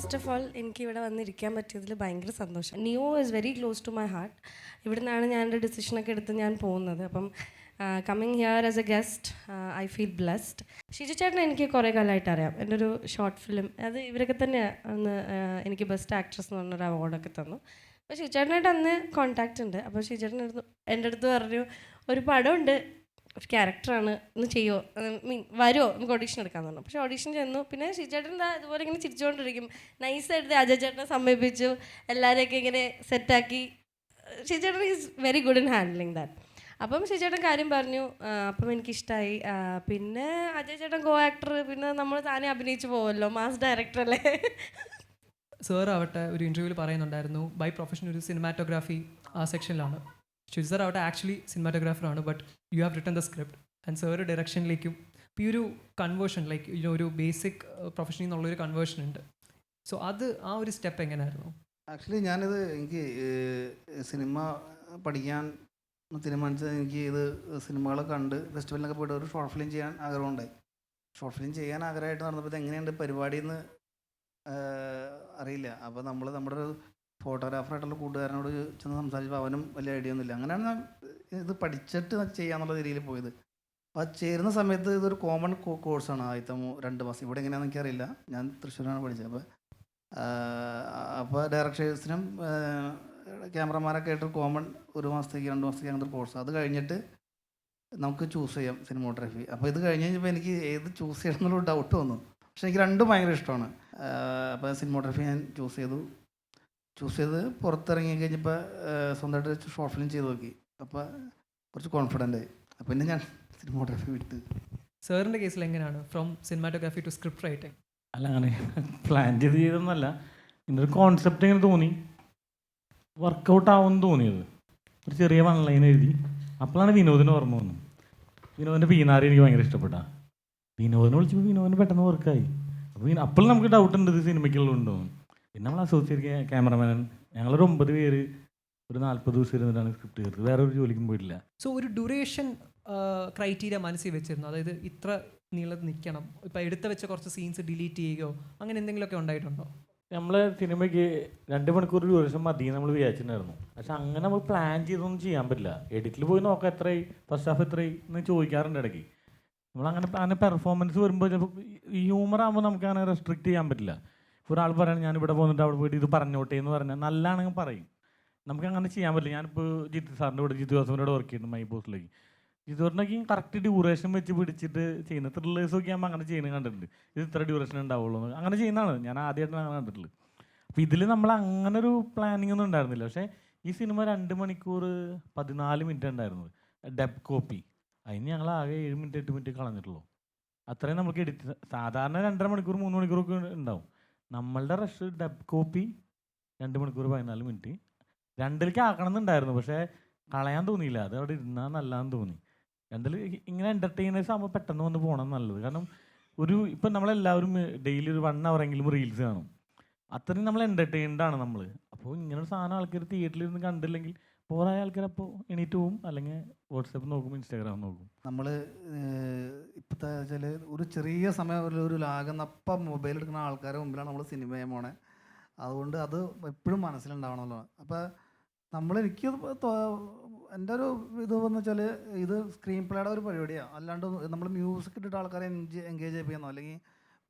First of all എനിക്ക് ഇവിടെ വന്നിരിക്കാൻ പറ്റിയതിൽ ഭയങ്കര സന്തോഷം. Neo is very close to my heart ഇവിടെ നിന്നാണ് ഞാൻ എന്റെ ഡിസിഷനൊക്കെ എടുത്ത് ഞാൻ പോകുന്നത്. അപ്പം coming here as a guest I feel blessed Shiju ചേട്ടനെ എനിക്ക് കുറേ കാലമായിട്ട് അറിയാം. എന്റെ ഒരു ഷോർട്ട് ഫിലിം അത് ഇവരൊക്കെ തന്നെ അന്ന് എനിക്ക് ബെസ്റ്റ് ആക്ട്രസ് എന്ന് പറഞ്ഞൊരു അവാർഡൊക്കെ തന്നു. അപ്പോൾ ഷിജു ചേട്ടനായിട്ട് അന്ന് കോൺടാക്റ്റ് ഉണ്ട്. അപ്പോൾ ഷിജുചേട്ടൻ അടുത്ത് എന്റെ അടുത്ത് പറഞ്ഞു ഒരു പടമുണ്ട്. ഒരു ക്യാരക്ടറാണ് ഒന്ന് ചെയ്യുമോ മീൻ വരുമോ നമുക്ക് ഓഡീഷൻ എടുക്കാൻ പറഞ്ഞു. പക്ഷേ ഓഡീഷൻ ചെന്നു. പിന്നെ ഷിജേട്ടൻ എന്താ ഇതുപോലെ ഇങ്ങനെ ചിരിച്ചുകൊണ്ടിരിക്കും നൈസായിട്ട് അജയ് ചേട്ടനെ സമീപിച്ചു. എല്ലാവരെയൊക്കെ ഇങ്ങനെ സെറ്റാക്കി. ഷിജേട്ടൻ is very good in handling that. അപ്പം ഷിജേട്ടൻ കാര്യം പറഞ്ഞു. അപ്പം എനിക്കിഷ്ടമായി പിന്നെ അജയ് ചേട്ടൻ കോ ആക്ടർ പിന്നെ നമ്മൾ താനെ അഭിനയിച്ചു പോവല്ലോ. മാസ് ഡയറക്ടർ അല്ലേ? സാർ ഒരു ഇന്റർവ്യൂവിൽ പറയുന്നുണ്ടായിരുന്നു. ബൈ പ്രൊഫഷൻ ഒരു സിനിമാറ്റോഗ്രാഫി ആ സെക്ഷനിലാണ് ഷിജു സാർ ആവട്ടെ actually സിനിമാറ്റോഗ്രാഫറാണ് but you have written the script and sir ഡയറക്ഷനിലേക്കും ഈ ഒരു കൺവേർഷൻ ലൈക്ക് ഒരു ബേസിക് പ്രൊഫഷനിൽ നിന്നുള്ളൊരു കൺവേർഷൻ ഉണ്ട്. സോ അത് ആ ഒരു സ്റ്റെപ്പ് എങ്ങനെയായിരുന്നു? ആക്ച്വലി ഞാനിത് എനിക്ക് സിനിമ പഠിക്കാൻ തീരുമാനിച്ചത് എനിക്ക് ഇത് സിനിമകളെ കണ്ട് ഫെസ്റ്റിവലിനൊക്കെ പോയിട്ട് ഒരു ഷോർട്ട് ഫിലിം ചെയ്യാൻ ആഗ്രഹമുണ്ടായി. ഷോർട്ട് ഫിലിം ചെയ്യാൻ ആഗ്രഹമായിട്ട് നടന്നപ്പോൾ എങ്ങനെയുണ്ട് പരിപാടി എന്ന് അറിയില്ല. അപ്പോൾ നമ്മൾ നമ്മുടെ ഒരു ഫോട്ടോഗ്രാഫറായിട്ടുള്ള കൂട്ടുകാരനോട് ചെന്ന് സംസാരിച്ചപ്പോൾ അവനും വലിയ ഐഡിയ ഒന്നുമില്ല. അങ്ങനെയാണ് ഞാൻ ഇത് പഠിച്ചിട്ട് ചെയ്യാന്നുള്ള രീതിയിൽ പോയത്. അപ്പോൾ അത് ചേരുന്ന സമയത്ത് ഇതൊരു കോമൺ കോഴ്സാണ് ആദ്യത്തെ രണ്ട് മാസം. ഇവിടെ എങ്ങനെയാണെന്ന് എനിക്കറിയില്ല. ഞാൻ തൃശ്ശൂരാണ് പഠിച്ചത്. അപ്പോൾ അപ്പോൾ ഡയറക്ടേഴ്സിനും ക്യാമറമാരൊക്കെ ആയിട്ട് കോമൺ ഒരു മാസത്തേക്ക് രണ്ട് മാസത്തേക്ക് അങ്ങനത്തെ കോഴ്സ് അത് കഴിഞ്ഞിട്ട് നമുക്ക് ചൂസ് ചെയ്യാം സിനിമോഗ്രാഫി അപ്പോൾ ഇത് കഴിഞ്ഞ് കഴിഞ്ഞപ്പോൾ എനിക്ക് ഏത് ചൂസ് ചെയ്യണം എന്നുള്ള ഡൗട്ട് വന്നു. പക്ഷേ എനിക്ക് രണ്ടും ഭയങ്കര ഇഷ്ടമാണ്. അപ്പോൾ സിനിമോഗ്രാഫി ഞാൻ ചൂസ് ചെയ്തു. ചൂസ് ചെയ്ത് പുറത്തിറങ്ങി കഴിഞ്ഞപ്പോൾ സ്വന്തമായിട്ട് ഷോർട്ട് ഫിലിം ചെയ്ത് നോക്കി. അപ്പോൾ കുറച്ച് കോൺഫിഡന്റ് ആയി. അപ്പോൾ പിന്നെ ഞാൻ സിനിമോഗ്രാഫി വിട്ട്. സാറിന്റെ കേസിൽ എങ്ങനെയാണ്? From cinematography to script writing അല്ല അങ്ങനെ പ്ലാൻ ചെയ്ത് ചെയ്തൊന്നല്ല. ഇതിന്റെ ഒരു കോൺസെപ്റ്റ് ഇങ്ങനെ തോന്നി. വർക്കൗട്ട് ആവുമെന്ന് തോന്നിയത്. ഒരു ചെറിയ വൺ ലൈൻ എഴുതി. അപ്പോഴാണ് വിനോദിന് ഓർമ്മ വന്നു വിനോദിന്റെ പീനാറി എനിക്ക് ഭയങ്കര ഇഷ്ടപ്പെട്ട. വിനോദിനെ വിളിച്ചപ്പോൾ വിനോദിന് പെട്ടെന്ന് വർക്കായി അപ്പോൾ അപ്പോഴും നമുക്ക് ഡൗട്ട് ഉണ്ട് ഇത് സിനിമയ്ക്കുള്ളതുണ്ടോ പിന്നെ നമ്മൾ അസോസിയേറ്റ് ക്യാമറമാൻ. ഞങ്ങളൊരു ഒമ്പത് പേര് ഒരു നാൽപ്പത് ദിവസം ഇരുന്നിട്ടാണ് സ്ക്രിപ്റ്റ് ചെയ്തത്. വേറെ ഒരു ജോലിക്കും പോയിട്ടില്ല. സോ ഒരു ഡ്യൂറേഷൻ ക്രൈറ്റീരിയ മനസ്സിൽ വെച്ചിരുന്നു. അതായത് ഇത്ര നീളത്ത് നിൽക്കണം ഇപ്പം എടുത്ത് വെച്ച കുറച്ച് സീൻസ് ഡിലീറ്റ് ചെയ്യുകയോ അങ്ങനെ എന്തെങ്കിലുമൊക്കെ ഉണ്ടായിട്ടുണ്ടോ? നമ്മൾ സിനിമയ്ക്ക് രണ്ട് മണിക്കൂർ ഡ്യൂറേഷൻ മതി നമ്മൾ വിചാരിച്ചിട്ടുണ്ടായിരുന്നു. പക്ഷെ അങ്ങനെ നമ്മൾ പ്ലാൻ ചെയ്തൊന്നും ചെയ്യാൻ പറ്റില്ല. എഡിറ്റിൽ പോയി നോക്കാം എത്രയായി ഫസ്റ്റ് ഹാഫ് എത്രയായി എന്ന് ചോദിക്കാറുണ്ട് ഇടയ്ക്ക്. നമ്മൾ അങ്ങനെ അങ്ങനെ പെർഫോമൻസ് വരുമ്പോൾ ചിലപ്പോൾ ഹ്യൂമർ ആകുമ്പോൾ നമുക്ക് അങ്ങനെ റെസ്ട്രിക്റ്റ് ചെയ്യാൻ പറ്റില്ല. ഒരാൾ പറയണം ഞാൻ ഇവിടെ പോന്നിട്ട് അവിടെ പോയിട്ട് ഇത് പറഞ്ഞോട്ടെ എന്ന് പറഞ്ഞാൽ നല്ലതാണെങ്കിൽ പറയും. നമുക്ക് അങ്ങനെ ചെയ്യാൻ പറ്റില്ല. ഞാനിപ്പോൾ ജിത്തു സാറിന്റെ കൂടെ ജിത്തു കൂടെ വർക്ക് ചെയ്യുന്നു മൈ പോസ്റ്റിലേക്ക് ജിത്തുവിനൊക്കെ കറക്റ്റ് ഡ്യൂറേഷൻ വെച്ച് പിടിച്ചിട്ട് ചെയ്യുന്ന ത്രില്ലേഴ്സ് ഒക്കെ ആകുമ്പോൾ അങ്ങനെ ചെയ്യുന്നത് കണ്ടിട്ടുണ്ട്. ഇത് ഇത്ര ഡ്യൂറേഷൻ ഉണ്ടാവുള്ളൂ. അങ്ങനെ ചെയ്യുന്നതാണ്. ഞാൻ ആദ്യമായിട്ടാണ് അങ്ങനെ കണ്ടിട്ടുള്ളത്. അപ്പോൾ ഇതിൽ നമ്മൾ അങ്ങനെ ഒരു പ്ലാനിങ് ഒന്നും ഉണ്ടായിരുന്നില്ല. പക്ഷേ ഈ സിനിമ രണ്ട് മണിക്കൂർ പതിനാല് മിനിറ്റ് ഉണ്ടായിരുന്നത് ഡെബ് കോപ്പി അതിന് ഞങ്ങൾ ആകെ ഏഴ് മിനിറ്റ് എട്ട് മിനിറ്റ് കളഞ്ഞിട്ടുള്ളൂ. അത്രയും നമുക്ക് എഡിറ്റ് സാധാരണ രണ്ടര മണിക്കൂർ മൂന്ന് മണിക്കൂറൊക്കെ ഉണ്ടാവും. നമ്മളുടെ റഷ് ഡബ് കോപ്പി രണ്ട് മണിക്കൂർ പതിനാല് മിനിറ്റ് രണ്ടിലേക്ക് ആക്കണം എന്നുണ്ടായിരുന്നു പക്ഷേ കളയാൻ തോന്നിയില്ല. അത് അവിടെ ഇരുന്നാൽ നല്ലതെന്ന് തോന്നി. രണ്ടിൽ ഇങ്ങനെ എന്റർടൈനേഴ്സ് ആകുമ്പോൾ പെട്ടെന്ന് വന്ന് പോകണം നല്ലത്. കാരണം ഒരു ഇപ്പം നമ്മളെല്ലാവരും ഡെയിലി ഒരു വൺ അവറെങ്കിലും റീൽസ് കാണും. അത്രയും നമ്മൾ എന്റർടൈൻഡ് ആണ് നമ്മൾ അപ്പോൾ ഇങ്ങനെ സാധനം ആൾക്കാർ തിയേറ്ററിൽ ഇരുന്ന് കണ്ടില്ലെങ്കിൽ പോറായ ആൾക്കാർ അപ്പോൾ എണീറ്റ് പോകും അല്ലെങ്കിൽ വാട്സപ്പ് നോക്കും ഇൻസ്റ്റാഗ്രാം നോക്കും. നമ്മൾ ഇപ്പോഴത്തെ വെച്ചാൽ ഒരു ചെറിയ സമയം ഒരു- ഒരു മൊബൈൽ എടുക്കുന്ന ആൾക്കാരുടെ മുമ്പിലാണ് നമ്മൾ സിനിമയെ പോണേ. അതുകൊണ്ട് അത് എപ്പോഴും മനസ്സിലുണ്ടാവണമല്ലോ. അപ്പോൾ നമ്മൾ എനിക്ക് എന്റെ ഒരു ഇത് എന്ന് വെച്ചാൽ ഇത് സ്ക്രീൻ പ്ലേയുടെ ഒരു പരിപാടിയാണ് അല്ലാണ്ട് നമ്മൾ മ്യൂസിക് ഇട്ടിട്ട് ആൾക്കാരെ എൻഗേജ് ചെയ്യിപ്പിക്കുന്നോ? അല്ലെങ്കിൽ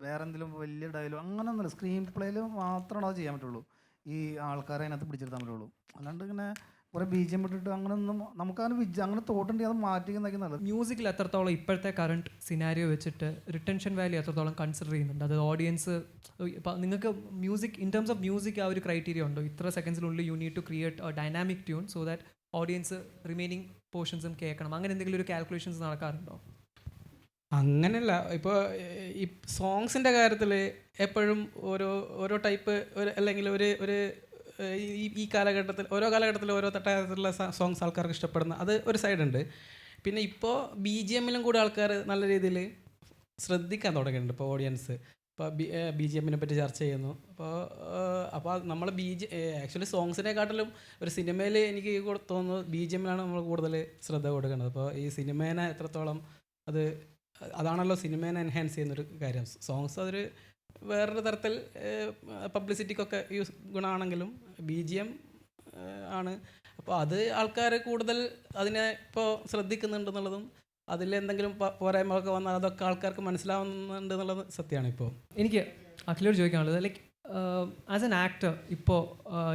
വേറെ എന്തെങ്കിലും വലിയ ഡയലോഗ് അങ്ങനെയൊന്നുമില്ല സ്ക്രീൻ പ്ലേയിൽ മാത്രമാണ് അത് ചെയ്യാൻ പറ്റുള്ളൂ. ഈ ആൾക്കാരെ അതിനകത്ത് പിടിച്ചെടുത്താൻ പറ്റുള്ളൂ. അല്ലാണ്ട് ഇങ്ങനെ കുറേ ബീജം ഇട്ടിട്ട് അങ്ങനെ ഒന്നും വിജ അങ്ങനെ തോട്ടുണ്ടെങ്കിൽ അത് മാറ്റിക്കുന്നതൊക്കെ നല്ലത്. മ്യൂസിക്കിൽ എത്രത്തോളം ഇപ്പോഴത്തെ കറണ്ട് സിനാരിയോ വെച്ചിട്ട് റിട്ടൻഷൻ വാല്യൂ എത്രത്തോളം കൺസിഡർ ചെയ്യുന്നുണ്ട്? അത് ഓഡിയൻസ് ഇപ്പം നിങ്ങൾക്ക് music in terms of music ആ ഒരു ക്രൈറ്റീരിയ ഉണ്ടോ? ഇത്ര സെക്കൻഡ്സിനുള്ളിൽ you need to create a dynamic tune so that audience remaining പോർഷൻസും കേൾക്കണം. അങ്ങനെ എന്തെങ്കിലും ഒരു കാൽക്കുലേഷൻസ് നടക്കാറുണ്ടോ? അങ്ങനെയല്ല. ഇപ്പോൾ ഈ സോങ്സിന്റെ കാര്യത്തിൽ എപ്പോഴും ഓരോ ഓരോ ടൈപ്പ് ഒരു അല്ലെങ്കിൽ ഒരു ഒരു ഈ ഈ കാലഘട്ടത്തിൽ ഓരോ കാലഘട്ടത്തിൽ ഓരോ തട്ടായത്തിലുള്ള സോങ്സ് ആൾക്കാർക്ക് ഇഷ്ടപ്പെടുന്ന അത് ഒരു സൈഡുണ്ട് പിന്നെ ഇപ്പോൾ ബി ജി എമ്മിലും കൂടെ ആൾക്കാർ നല്ല രീതിയിൽ ശ്രദ്ധിക്കാൻ തുടങ്ങിയിട്ടുണ്ട് ഇപ്പോൾ ഓഡിയൻസ് ഇപ്പോൾ ബി ബി ജി എമ്മിനെ പറ്റി ചർച്ച ചെയ്യുന്നു. അപ്പോൾ അപ്പോൾ നമ്മൾ ബി ജി ആക്ച്വലി സോങ്സിനെക്കാട്ടിലും ഒരു സിനിമയിൽ എനിക്ക് തോന്നുന്നു ബി ജി എമ്മിലാണ് നമ്മൾ കൂടുതൽ ശ്രദ്ധ കൊടുക്കുന്നത് അപ്പോൾ ഈ സിനിമേനെ എത്രത്തോളം അത് അതാണല്ലോ സിനിമേനെ എൻഹാൻസ് ചെയ്യുന്നൊരു കാര്യം. സോങ്സ് അതൊരു വേറൊരു തരത്തിൽ പബ്ലിസിറ്റിക്കൊക്കെ യൂസ് ഗുണമാണെങ്കിലും ബി ജി എം ആണ്. അപ്പോൾ അത് ആൾക്കാർ കൂടുതൽ അതിനെ ഇപ്പോൾ ശ്രദ്ധിക്കുന്നുണ്ടെന്നുള്ളതും അതിൽ എന്തെങ്കിലും പോരായ്മകളൊക്കെ വന്നാൽ അതൊക്കെ ആൾക്കാർക്ക് മനസ്സിലാവുന്നുണ്ട് എന്നുള്ളത് സത്യമാണ് ഇപ്പോൾ എനിക്ക് അഖിലോട് ചോദിക്കാനുള്ളത് ലൈക്ക് ആസ് എൻ ആക്ടർ ഇപ്പോൾ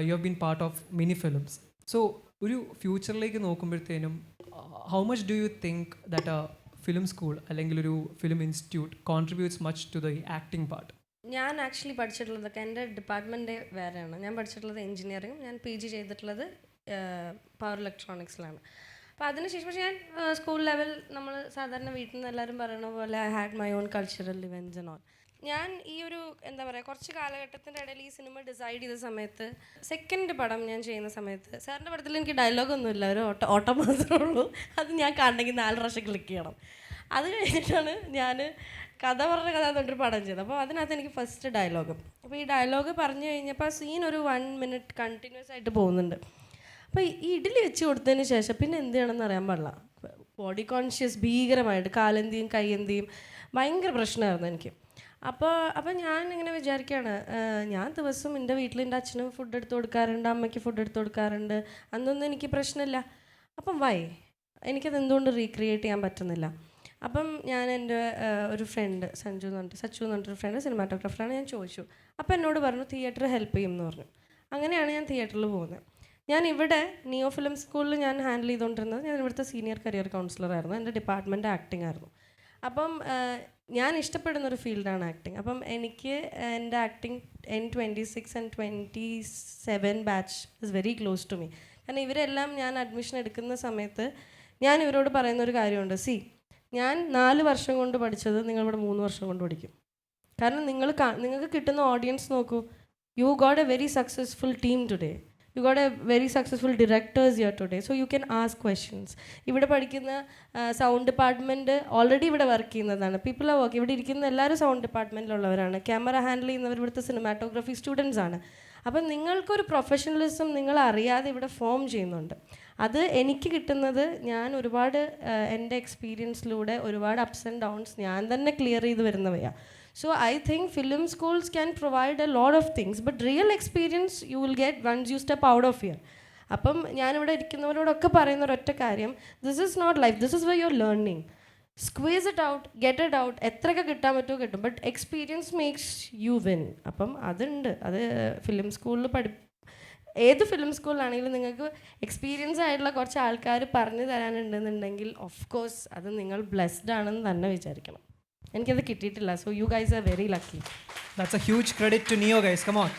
you have been part of mini films so ഒരു ഫ്യൂച്ചറിലേക്ക് നോക്കുമ്പോഴത്തേനും how much do you think that a film school അല്ലെങ്കിൽ ഒരു film institute contributes much to the acting part ഞാൻ ആക്ച്വലി പഠിച്ചിട്ടുള്ളതൊക്കെ എന്റെ ഡിപ്പാർട്ട്മെന്റ് വേറെയാണ്. ഞാൻ പഠിച്ചിട്ടുള്ളത് എഞ്ചിനീയറിംഗ് ഞാൻ പി ജി ചെയ്തിട്ടുള്ളത് പവർ ഇലക്ട്രോണിക്സിലാണ് അപ്പോൾ അതിനുശേഷം പക്ഷേ ഞാൻ സ്കൂൾ ലെവൽ നമ്മൾ സാധാരണ വീട്ടിൽ നിന്ന് എല്ലാവരും പറയുന്ന പോലെ I had my own cultural events and all ഞാൻ ഈ ഒരു എന്താ പറയുക കുറച്ച് കാലഘട്ടത്തിന്റെ ഇടയിൽ ഈ സിനിമ ഡിസൈഡ് ചെയ്ത സമയത്ത് സെക്കൻഡ് പടം ഞാൻ ചെയ്യുന്ന സമയത്ത് സാറിന്റെ പടത്തിൽ എനിക്ക് ഡയലോഗൊന്നുമില്ല ഒരു ഓട്ട ഓട്ടം മാത്രമേ ഉള്ളൂ. അത് ഞാൻ കണ്ടെങ്കിൽ നാല് പ്രാവശ്യം ക്ലിക്ക് ചെയ്യണം. അത് കഴിഞ്ഞിട്ടാണ് ഞാൻ കഥ പറഞ്ഞ കഥ എന്നിട്ടൊരു പടം ചെയ്തത്. അപ്പോൾ അതിനകത്ത് എനിക്ക് ഫസ്റ്റ് ഡയലോഗ് അപ്പോൾ ഈ ഡയലോഗ് പറഞ്ഞു കഴിഞ്ഞപ്പോൾ സീൻ ഒരു വൺ മിനിറ്റ് കണ്ടിന്യൂസ് ആയിട്ട് പോകുന്നുണ്ട്. അപ്പോൾ ഈ ഇഡ്ഡലി വെച്ച് കൊടുത്തതിന് ശേഷം പിന്നെ എന്ത് ചെയ്യണമെന്ന് അറിയാൻ പാടില്ല. ബോഡി കോൺഷ്യസ് ഭീകരമായിട്ട് കാലെന്തിയും കയ്യെന്തിയും ഭയങ്കര പ്രശ്നമായിരുന്നു എനിക്ക്. അപ്പോൾ അപ്പോൾ ഞാൻ ഇങ്ങനെ വിചാരിക്കുകയാണ് ഞാൻ ദിവസം എന്റെ വീട്ടിൽ എന്റെ അച്ഛനും ഫുഡ് എടുത്ത് കൊടുക്കാറുണ്ട് അമ്മയ്ക്ക് ഫുഡ് എടുത്ത് കൊടുക്കാറുണ്ട്. അന്നൊന്നും എനിക്ക് പ്രശ്നമില്ല. അപ്പം വൈ എനിക്കത് എന്തുകൊണ്ട് റീക്രിയേറ്റ് ചെയ്യാൻ പറ്റുന്നില്ല? അപ്പം ഞാൻ എന്റെ ഒരു ഫ്രണ്ട് സഞ്ജു എന്ന് പറഞ്ഞിട്ട് സച്ചു എന്ന് പറഞ്ഞിട്ടൊരു ഫ്രണ്ട് സിനിമാറ്റോഗ്രാഫറാണ് ഞാൻ ചോദിച്ചു. അപ്പോൾ എന്നോട് പറഞ്ഞു തിയേറ്റർ ഹെൽപ്പ് ചെയ്യും എന്ന് പറഞ്ഞു. അങ്ങനെയാണ് ഞാൻ തിയേറ്ററിൽ പോകുന്നത്. ഞാൻ ഇവിടെ നിയോ ഫിലിം സ്കൂളിൽ ഞാൻ ഹാൻഡിൽ ചെയ്തുകൊണ്ടിരുന്നത് ഞാൻ ഇവിടുത്തെ സീനിയർ കരിയർ കൗൺസിലറായിരുന്നു എന്റെ ഡിപ്പാർട്ട്മെന്റ് ആക്ടിംഗ് ആയിരുന്നു. അപ്പം ഞാൻ ഇഷ്ടപ്പെടുന്ന ഒരു ഫീൽഡാണ് ആക്ടിങ് അപ്പം എനിക്ക് എന്റെ acting in twenty six and twenty seven batch is very close to me കാരണം ഇവരെല്ലാം ഞാൻ അഡ്മിഷൻ എടുക്കുന്ന സമയത്ത് ഞാൻ ഇവരോട് പറയുന്ന ഒരു കാര്യമുണ്ട്. സി ഞാൻ നാല് വർഷം കൊണ്ട് പഠിച്ചത് നിങ്ങളിവിടെ മൂന്ന് വർഷം കൊണ്ട് പഠിക്കും. കാരണം നിങ്ങൾ നിങ്ങൾക്ക് കിട്ടുന്ന ഓഡിയൻസ് നോക്കൂ. You got a very successful team today you got a very successful directors your today so you can ask questions ഇവിടെ പഠിക്കുന്ന സൗണ്ട് ഡിപ്പാർട്ട്മെന്റ് ഓൾറെഡി ഇവിടെ വർക്ക് ചെയ്യുന്നതാണ്. പീപ്പിൾ ആ വർക്ക് ഇവിടെ ഇരിക്കുന്ന എല്ലാവരും സൗണ്ട് ഡിപ്പാർട്ട്മെന്റിലുള്ളവരാണ് ക്യാമറ ഹാൻഡിൽ ചെയ്യുന്നവർ ഇവിടുത്തെ സിനിമാറ്റോഗ്രഫി സ്റ്റുഡൻസ് ആണ്. അപ്പം നിങ്ങൾക്കൊരു പ്രൊഫഷണലിസം നിങ്ങൾ അറിയാതെ ഇവിടെ ഫോം ചെയ്യുന്നുണ്ട്. അത് എനിക്ക് കിട്ടുന്നത് ഞാൻ ഒരുപാട് എന്റെ എക്സ്പീരിയൻസിലൂടെ ഒരുപാട് അപ്സ് ആൻഡ് ഡൗൺസ് ഞാൻ തന്നെ ക്ലിയർ ചെയ്ത് വരുന്നവയാണ് so I think film schools can provide a lot of things but real experience you will get once you step out of here അപ്പം ഞാനിവിടെ ഇരിക്കുന്നവരോടൊക്കെ പറയുന്ന ഒരൊറ്റ കാര്യം this is not life this is why your learning squeeze it out get it out എത്രയൊക്കെ കിട്ടാൻ പറ്റുമോ കിട്ടും but experience makes you win അപ്പം അതുണ്ട് അത് ഫിലിം സ്കൂളിൽ പഠി ഏത് ഫിലിം സ്കൂളിലാണെങ്കിലും നിങ്ങൾക്ക് എക്സ്പീരിയൻസ് ആയിട്ടുള്ള കുറച്ച് ആൾക്കാർ പറഞ്ഞു തരാനുണ്ടെന്നുണ്ടെങ്കിൽ ഓഫ് കോഴ്സ് അത് നിങ്ങൾ ബ്ലെസ്ഡ് ആണെന്ന് തന്നെ വിചാരിക്കണം. എനിക്കത് കിട്ടിയിട്ടില്ല. So you guys are very lucky that's a huge credit to Neo guys come on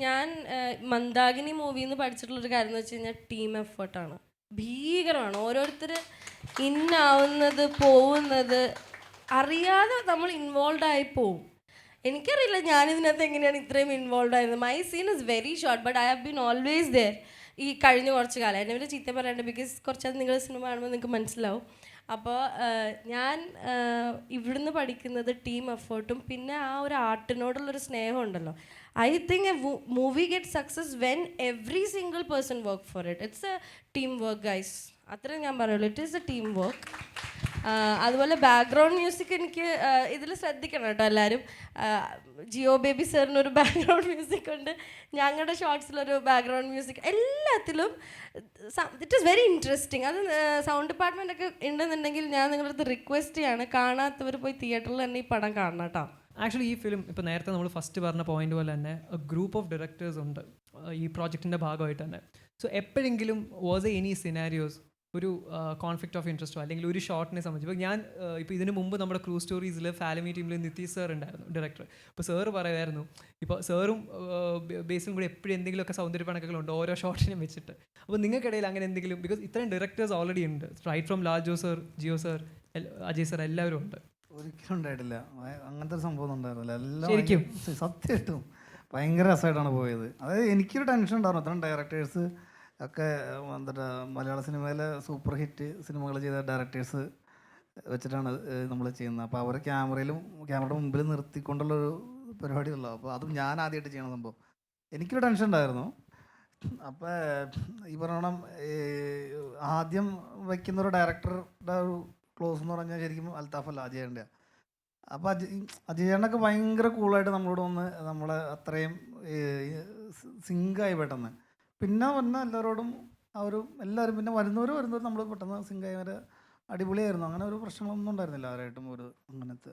ഞാൻ ഏഹ്, മന്ദാകിനി മൂവിയിൽ നിന്ന് പഠിച്ചിട്ടുള്ളൊരു കാര്യം എന്ന് വെച്ച് കഴിഞ്ഞാൽ ടീം എഫേർട്ടാണ് ഭീകരമാണ്. ഓരോരുത്തർ ഇന്നാവുന്നത് പോകുന്നത് അറിയാതെ നമ്മൾ ഇൻവോൾവ് ആയി പോവും. എനിക്കറിയില്ല ഞാൻ ഇതിനകത്ത് എങ്ങനെയാണ് ഇത്രയും ഇൻവോൾവ് ആയിരുന്നത്. My scene is very short but I have been always there ഈ കഴിഞ്ഞ കുറച്ച് കാലം. എന്നെ പിന്നെ ചീത്ത പറയാണ്ട് ബിക്കോസ് കുറച്ചത് നിങ്ങൾ സിനിമ കാണുമ്പോൾ നിങ്ങൾക്ക് മനസ്സിലാവും. അപ്പോൾ ഞാൻ ഇവിടുന്ന് പഠിക്കുന്നത് ടീം എഫേർട്ടും പിന്നെ ആ ഒരു ആർട്ടിനോടുള്ളൊരു സ്നേഹം ഉണ്ടല്ലോ. I think a movie get success when every single person work for it it's a team work guys അത്രയും ഞാൻ പറയുള്ളൂ. It is a team work അതുപോലെ ബാക്ക്ഗ്രൗണ്ട് മ്യൂസിക് എനിക്ക് ഇതിൽ ശ്രദ്ധിക്കണം കേട്ടോ എല്ലാവരും. ജിയോ ബേബി സാറിന് ഒരു ബാക്ക്ഗ്രൗണ്ട് മ്യൂസിക് ഉണ്ട്. ഞങ്ങളുടെ ഷോർട്സിലൊരു ബാക്ക്ഗ്രൗണ്ട് മ്യൂസിക് എല്ലാത്തിലും ഇറ്റ് ഈസ് വെരി ഇൻട്രസ്റ്റിംഗ് അത് സൗണ്ട് ഡിപ്പാർട്ട്മെന്റ് ഒക്കെ ഉണ്ടെന്നുണ്ടെങ്കിൽ ഞാൻ നിങ്ങളുടെ അടുത്ത് റിക്വസ്റ്റ് ചെയ്യാണ്. കാണാത്തവർ പോയി തിയേറ്ററിൽ തന്നെ ഈ പടം കാണണം കേട്ടോ. ആക്ച്വലി ഈ ഫിലിം ഇപ്പോൾ നേരത്തെ നമ്മൾ ഫസ്റ്റ് പറഞ്ഞ പോയിന്റ് പോലെ തന്നെ ഗ്രൂപ്പ് ഓഫ് ഡയറക്ടേഴ്സ് ഉണ്ട്. ഈ പ്രോജക്റ്റിന്റെ ഭാഗമായിട്ട് തന്നെ. സോ എപ്പോഴെങ്കിലും വാസ് എ എനി സിനാരിയോസ് ഒരു കോൺഫ്ലിക്റ്റ് ഓഫ് ഇൻട്രസ്റ്റോ അല്ലെങ്കിൽ ഒരു ഷോട്ടിനെ സംബന്ധിച്ച്. ഇപ്പോൾ ഞാൻ ഇപ്പോൾ ഇതിന് മുമ്പ് നമ്മുടെ ക്രൂ സ്റ്റോറീസിൽ ഫാലമി ടീമിൽ നിതീഷ് സാർ ഉണ്ടായിരുന്നു ഡയറക്ടർ അപ്പോൾ സാറ് പറയുമായിരുന്നു ഇപ്പോൾ സാറും ബേസും കൂടി എപ്പോഴും എന്തെങ്കിലുമൊക്കെ സൗന്ദര്യ പണക്കുകളുണ്ട് ഓരോ ഷോർട്ടിനും വെച്ചിട്ട്. അപ്പോൾ നിങ്ങൾക്കിടയിൽ അങ്ങനെ എന്തെങ്കിലും ബിക്കോസ് ഇത്രയും ഡയറക്ടേഴ്സ് ഓൾറെഡി ഉണ്ട്. Right from Lal Jo sir Jeo sir Ajay sir എല്ലാവരും ഉണ്ട്. ഒരിക്കലും ഉണ്ടായിട്ടില്ല. അങ്ങനത്തെ ഒരു സംഭവം ഉണ്ടായിരുന്നില്ല. എല്ലാം സത്യമായിട്ടും ഭയങ്കര രസമായിട്ടാണ് പോയത്. അതായത് എനിക്കൊരു ടെൻഷൻ ഉണ്ടായിരുന്നു. അത്രയും ഡയറക്ടേഴ്സ് ഒക്കെ എന്താ മലയാള സിനിമയിലെ സൂപ്പർ ഹിറ്റ് സിനിമകൾ ചെയ്ത ഡയറക്ടേഴ്സ് വെച്ചിട്ടാണ് നമ്മൾ ചെയ്യുന്നത്. അപ്പോൾ അവരെ ക്യാമറയിലും ക്യാമറയുടെ മുമ്പിൽ നിർത്തിക്കൊണ്ടുള്ളൊരു പരിപാടിയുള്ളൂ അപ്പോൾ അതും ഞാൻ ആദ്യമായിട്ട് ചെയ്യണ സംഭവം. എനിക്കൊരു ടെൻഷൻ ഉണ്ടായിരുന്നു. അപ്പോൾ ഈ പറയണം ആദ്യം വയ്ക്കുന്ന ഒരു ഡയറക്ടറുടെ ഒരു ക്ലോസ് എന്ന് പറഞ്ഞാൽ ശരിക്കും അൽത്താഫ് അല്ല അജയന്റെ അപ്പോൾ അജയ് അജയേണ്ണൊക്കെ ഭയങ്കര കൂളായിട്ട് നമ്മളോട് വന്ന് നമ്മളെ അത്രയും സിങ്കായി പെട്ടെന്ന്. പിന്നെ വന്ന എല്ലാവരോടും ഒരു എല്ലാവരും പിന്നെ വരുന്നവർ വരുന്നവർ നമ്മൾ പെട്ടെന്ന് സിങ്കായി വരെ അടിപൊളിയായിരുന്നു. അങ്ങനെ ഒരു പ്രശ്നങ്ങളൊന്നും ഉണ്ടായിരുന്നില്ല ആരായിട്ടും ഒരു അങ്ങനത്തെ.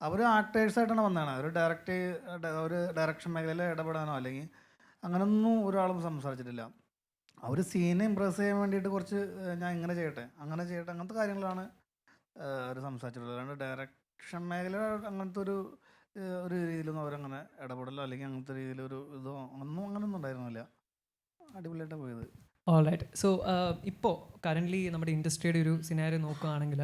അവർ ആക്ടേഴ്സായിട്ടാണ് വന്നതാണ് അവർ ഡയറക്റ്റ് ഒരു ഡയറക്ഷൻ മേഖലയിൽ ഇടപെടാനോ അല്ലെങ്കിൽ അങ്ങനൊന്നും ഒരാളും സംസാരിച്ചിട്ടില്ല. അവർ സീനെ ഇമ്പ്രസ് ചെയ്യാൻ വേണ്ടിയിട്ട് കുറച്ച് ഞാൻ ഇങ്ങനെ ചെയ്യട്ടെ അങ്ങനെ ചെയ്യട്ടെ അങ്ങനത്തെ കാര്യങ്ങളാണ് അവർ സംസാരിച്ചിട്ടുള്ളത്. അല്ലാണ്ട് ഡയറക്ഷൻ മേഖല അങ്ങനത്തെ ഒരു ഒരു രീതിയിലൊന്നും അവരങ്ങനെ ഇടപെടലോ അല്ലെങ്കിൽ അങ്ങനത്തെ രീതിയിലൊരു ഇതോ ഒന്നും അങ്ങനെയൊന്നും ഉണ്ടായിരുന്നില്ല. അടിപൊളിയായിട്ടാണ് പോയത്. ഓൾറൈറ്റ് സോ ഇപ്പോൾ കറന്റ്ലി നമ്മുടെ ഇൻഡസ്ട്രിയുടെ ഒരു സിനാരി നോക്കുകയാണെങ്കിൽ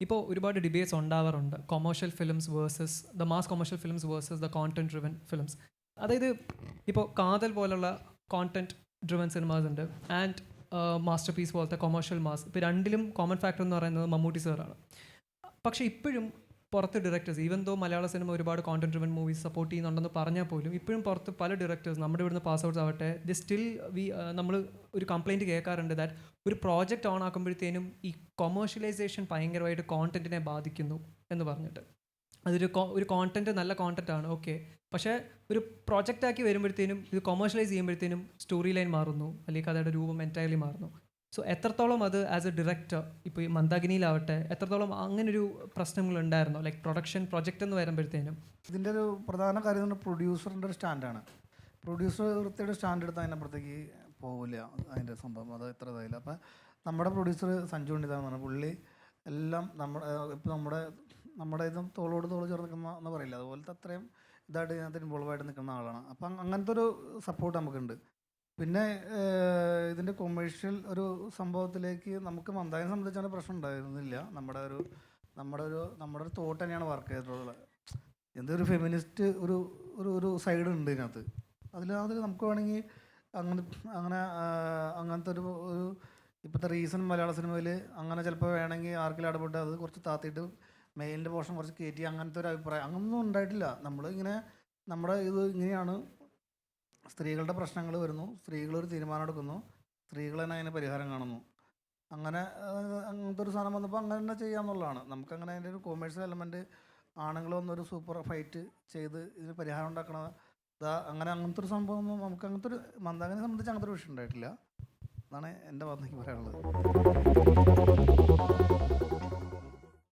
ഇപ്പോൾ ഒരുപാട് ഡിബേറ്റ്സ് ഉണ്ടാവാറുണ്ട്. Commercial films versus the mass commercial films versus the content driven films അതായത് ഇപ്പോൾ കാതൽ പോലുള്ള കോണ്ടന്റ് ഡ്രിവൻ സിനിമാസ് ഉണ്ട് ആൻഡ് മാസ്റ്റർ പീസ് പോലത്തെ കൊമേഴ്ഷ്യൽ മാസ് ഇപ്പോൾ രണ്ടിലും കോമൺ ഫാക്ടർ എന്ന് പറയുന്നത് മമ്മൂട്ടി സാറാണ് പക്ഷേ ഇപ്പോഴും പുറത്ത് ഡയറക്ടേഴ്സ് ഈവൻ ദോ മലയാള സിനിമ ഒരുപാട് കോണ്ടന്റ് ഡ്രിവൻ മൂവീസ് സപ്പോർട്ട് ചെയ്യുന്നുണ്ടെന്ന് പറഞ്ഞാൽ പോലും ഇപ്പോഴും പുറത്ത് പല ഡയറക്ടേഴ്സ് നമ്മുടെ ഇവിടുന്ന് പാസ് ഔട്ട്സ് ആവട്ടെ ദി സ്റ്റിൽ വി നമ്മൾ ഒരു കംപ്ലയിന്റ് കേൾക്കാറുണ്ട് ദാറ്റ് ഒരു പ്രോജക്റ്റ് ഓൺ ആക്കുമ്പോഴത്തേനും ഈ കൊമേഴ്ഷ്യലൈസേഷൻ ഭയങ്കരമായിട്ട് കോണ്ടന്റിനെ ബാധിക്കുന്നു എന്ന് പറഞ്ഞിട്ട്. അതൊരു ഒരു കോണ്ടന്റ് നല്ല കോണ്ടന്റ് ആണ് ഓക്കെ പക്ഷേ ഒരു ആക്കി വരുമ്പോഴത്തേനും ഇത് കൊമേഴ്ഷ്യലൈസ് ചെയ്യുമ്പോഴത്തേനും സ്റ്റോറി ലൈൻ മാറുന്നു അല്ലെങ്കിൽ കഥയുടെ രൂപം എന്റയർലി മാറുന്നു. സോ എത്രത്തോളം അത് ആസ് എ ഡയറക്ടർ ഇപ്പോൾ ഈ മന്ദാഗിനിയിലാവട്ടെ എത്രത്തോളം അങ്ങനൊരു പ്രശ്നങ്ങൾ ഉണ്ടായിരുന്നോ ലൈക്ക് പ്രൊഡക്ഷൻ പ്രൊജക്റ്റ് എന്ന് വരുമ്പോഴത്തേനും. ഇതിന്റെ ഒരു പ്രധാന കാര്യം എന്ന് പ്രൊഡ്യൂസറിന്റെ ഒരു സ്റ്റാൻഡാണ് പ്രൊഡ്യൂസർ വൃത്തിയുടെ സ്റ്റാൻഡ് എടുത്താൽ അതിനപ്പുറത്തേക്ക് പോവില്ല അതിന്റെ സംഭവം. അത് എത്ര ഇതായില്ല. അപ്പം നമ്മുടെ പ്രൊഡ്യൂസർ സഞ്ജു ഉണ്ണിതാന്ന് പറഞ്ഞ പുള്ളി എല്ലാം നമ്മുടെ ഇപ്പം നമ്മുടെ നമ്മുടെ ഇതും തോളോട് തോൾ ചേർന്ന് നിൽക്കുന്ന എന്ന് പറയില്ല. അതുപോലത്തെ അത്രയും ഇതായിട്ട് ഇതിനകത്ത് ഇൻവോൾവ് ആയിട്ട് നിൽക്കുന്ന ആളാണ്. അപ്പം അങ്ങനത്തെ ഒരു സപ്പോർട്ട് നമുക്കുണ്ട്. പിന്നെ ഇതിന്റെ കൊമേഴ്ഷ്യൽ ഒരു സംഭവത്തിലേക്ക് നമുക്ക് മന്ദായം സംബന്ധിച്ചാണ് പ്രശ്നം ഉണ്ടായിരുന്നില്ല. നമ്മുടെ ഒരു നമ്മുടെ ഒരു നമ്മുടെ ഒരു തോട്ട് തന്നെയാണ് വർക്ക് ചെയ്തിട്ടുള്ളത്. എന്തൊരു ഫെമിനിസ്റ്റ് ഒരു ഒരു ഒരു സൈഡ് ഉണ്ട് ഇതിനകത്ത്. അതിൽ നമുക്ക് വേണമെങ്കിൽ അങ്ങനെ അങ്ങനെ അങ്ങനത്തെ ഒരു ഒരു ഇപ്പോഴത്തെ റീസൺ മലയാള സിനിമയിൽ അങ്ങനെ ചിലപ്പോൾ വേണമെങ്കിൽ ആർക്കെങ്കിലും ഇടപെട്ട് അത് കുറച്ച് താത്തിയിട്ട് മെയിലിന്റെ പോർഷൻ കുറച്ച് കയറ്റി അങ്ങനത്തെ ഒരു അഭിപ്രായം അങ്ങനൊന്നും ഉണ്ടായിട്ടില്ല. നമ്മൾ ഇങ്ങനെ നമ്മുടെ ഇത് ഇങ്ങനെയാണ് സ്ത്രീകളുടെ പ്രശ്നങ്ങൾ വരുന്നു. സ്ത്രീകൾ ഒരു തീരുമാനം എടുക്കുന്നു. സ്ത്രീകൾ തന്നെ അതിന് പരിഹാരം കാണുന്നു. അങ്ങനെ അങ്ങനത്തെ ഒരു സാധനം വന്നപ്പോൾ അങ്ങനെ തന്നെ ചെയ്യാമെന്നുള്ളതാണ് നമുക്കങ്ങനെ അതിന്റെ ഒരു കോമേഴ്സ് എലമെന്റ് ആണുങ്ങൾ വന്നൊരു സൂപ്പർ ഫൈറ്റ് ചെയ്ത് ഇതിന് പരിഹാരം ഉണ്ടാക്കണ അങ്ങനെ അങ്ങനത്തെ ഒരു സംഭവം ഒന്നും നമുക്ക് അങ്ങനത്തെ ഒരു മന്ദാകിനെ സംബന്ധിച്ച് അങ്ങനത്തെ ഒരു വിഷയം ഉണ്ടായിട്ടില്ല. അതാണ് എന്റെ ഭാഗത്തേക്ക് പറയാനുള്ളത്.